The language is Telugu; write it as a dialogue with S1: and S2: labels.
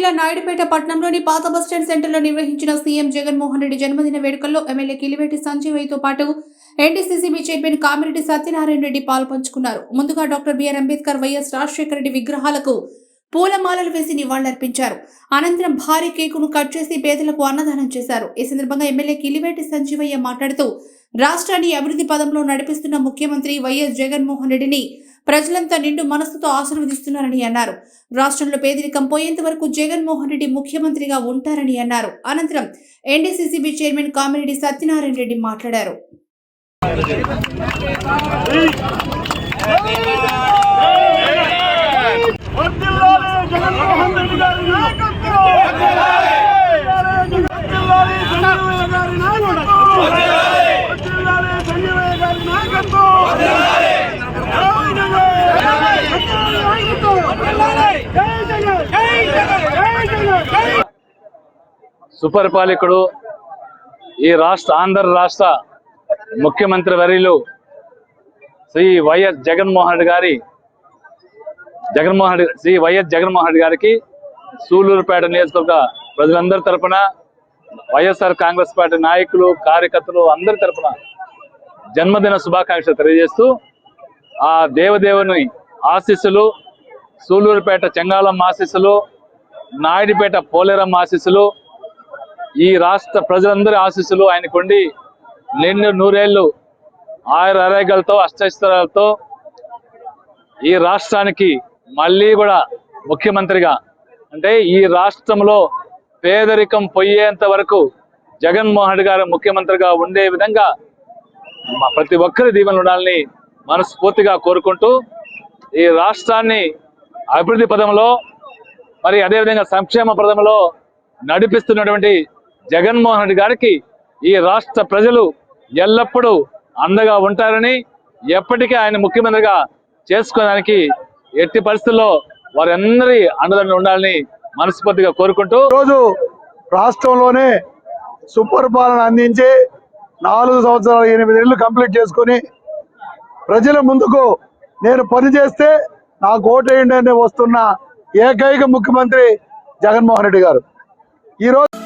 S1: జిల్లా నాయుడుపేట పట్టణంలోని పాత బస్టాండ్ సెంటర్లో నిర్వహించిన సీఎం జగన్మోహన్ రెడ్డి జన్మదిన వేడుకల్లో ఎమ్మెల్యే కిలివేటి సంజీవయ్యతో పాటు ఎన్టీసీసీబీ చైర్మన్ కామిరెడ్డి సత్యనారాయణ రెడ్డి పాల్పంచుకున్నారు. ముందుగా doctor B R Ambedkar Y S Rajasekhara Reddy విగ్రహాలకు పూలమాలలు వేసి నివాళులర్పించారు. అనంతరం భారీ కేకును కట్ చేసి పేదలకు అన్నదానం చేశారు. ఈ సందర్భంగా ఎమ్మెల్యే కిలివేటి సంజీవయ్య మాట్లాడుతూ రాష్ట్రాన్ని అభివృద్ధి పదంలో నడిపిస్తున్న ముఖ్యమంత్రి వైఎస్ జగన్మోహన్ రెడ్డిని ప్రజలంతా నిండు మనస్సుతో ఆశీర్వదిస్తున్నారని అన్నారు. రాష్ట్రంలో పేదరికం పోయేంత వరకు జగన్మోహన్ రెడ్డి ముఖ్యమంత్రిగా ఉంటారని అన్నారు. అనంతరం ఎన్డీసీసీబీ చైర్మన్ కామిరెడ్డి సత్యనారాయణ రెడ్డి మాట్లాడారు.
S2: సుపరిపాలకుడు ఈ రాష్ట్ర ఆంధ్ర రాష్ట్ర ముఖ్యమంత్రి వర్యులు శ్రీ వైఎస్ జగన్మోహన్ రెడ్డి గారి జగన్మోహన్ రెడ్డి శ్రీ వైఎస్ జగన్మోహన్ రెడ్డి గారికి సూలూరుపేట నియోజకవర్గ ప్రజలందరి తరపున వైఎస్ఆర్ కాంగ్రెస్ పార్టీ నాయకులు కార్యకర్తలు అందరి తరపున జన్మదిన శుభాకాంక్షలు తెలియజేస్తూ ఆ దేవదేవుని ఆశీస్సులు సూలూరుపేట చెంగాళం ఆశీస్సులు నాయుడుపేట పోలేరమ్మ ఆశీస్సులు ఈ రాష్ట్ర ప్రజలందరి ఆశీస్సులు ఆయనకుండి. నిండు నూరేళ్ళు ఆయుర అరేగలతో అష్టైశ్వరాలతో ఈ రాష్ట్రానికి మళ్ళీ కూడా ముఖ్యమంత్రిగా. అంటే ఈ రాష్ట్రంలో పేదరికం పోయేంత వరకు జగన్మోహన్ రెడ్డి గారు ముఖ్యమంత్రిగా ఉండే విధంగా ప్రతి ఒక్కరి దీవెనలు ఉండాలని మనస్ఫూర్తిగా కోరుకుంటూ ఈ రాష్ట్రాన్ని అభివృద్ధి పదంలో మరి అదేవిధంగా సంక్షేమ పదంలో నడిపిస్తున్నటువంటి జగన్మోహన్ రెడ్డి గారికి ఈ రాష్ట్ర ప్రజలు ఎల్లప్పుడూ అండగా ఉంటారని ఎప్పటికీ ఆయన ముఖ్యమంత్రిగా చేసుకోవడానికి ఎట్టి పరిస్థితుల్లో వారందరి అండదండ ఉండాలని మనస్ఫూర్తిగా కోరుకుంటూ
S3: రోజు రాష్ట్రంలోనే సుపరిపాలన అందించి నాలుగు సంవత్సరాలు ఎనిమిది నెలలు కంప్లీట్ చేసుకుని ప్రజల ముందుకు నేను పని చేస్తే నాకు ఓటేయండి అని వస్తున్న ఏకైక ముఖ్యమంత్రి జగన్మోహన్ రెడ్డి గారు. ఈరోజు